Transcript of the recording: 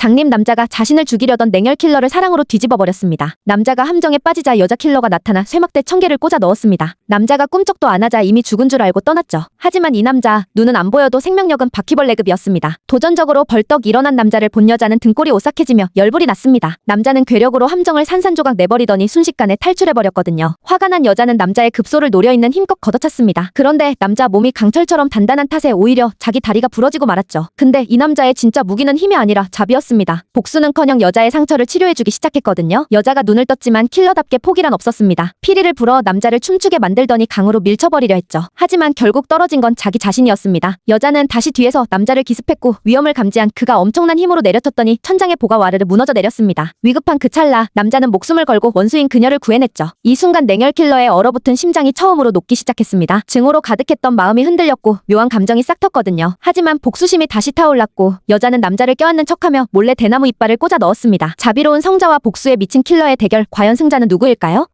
장님 남자가 자신을 죽이려던 냉혈 킬러를 사랑으로 뒤집어 버렸습니다. 남자가 함정에 빠지자 여자 킬러가 나타나 쇠막대 천 개를 꽂아 넣었습니다. 남자가 꿈쩍도 안 하자 이미 죽은 줄 알고 떠났죠. 하지만 이 남자 눈은 안 보여도 생명력은 바퀴벌레급이었습니다. 도전적으로 벌떡 일어난 남자를 본 여자는 등골이 오싹해지며 열불이 났습니다. 남자는 괴력으로 함정을 산산조각 내버리더니 순식간에 탈출해버렸거든요. 화가 난 여자는 남자의 급소를 노려있는 힘껏 걷어찼습니다. 그런데 남자 몸이 강철처럼 단단한 탓에 오히려 자기 다리가 부러지고 말았죠. 근데 이 남자의 진짜 무기는 힘이 아니라 잡이었습니다. 복수는커녕 여자의 상처를 치료해주기 시작했거든요. 여자가 눈을 떴지만 킬러답게 포기란 없었습니다. 피리를 불어 남자를 춤추게 만들더니 강으로 밀쳐버리려 했죠. 하지만 결국 떨어진 건 자기 자신이었습니다. 여자는 다시 뒤에서 남자를 기습했고 위험을 감지한 그가 엄청난 힘으로 내려쳤더니 천장의 보가 와르르 무너져 내렸습니다. 위급한 그 찰나 남자는 목숨을 걸고 원수인 그녀를 구해냈죠. 이 순간 냉혈 킬러의 얼어붙은 심장이 처음으로 녹기 시작했습니다. 증오로 가득했던 마음이 흔들렸고 묘한 감정이 싹 텄거든요. 하지만 복수심이 다시 타올랐고 여자는 남자를 껴안는 척하며 몰래 대나무 이빨을 꽂아 넣었습니다. 자비로운 성자와 복수에 미친 킬러의 대결 과연 승자는 누구일까요?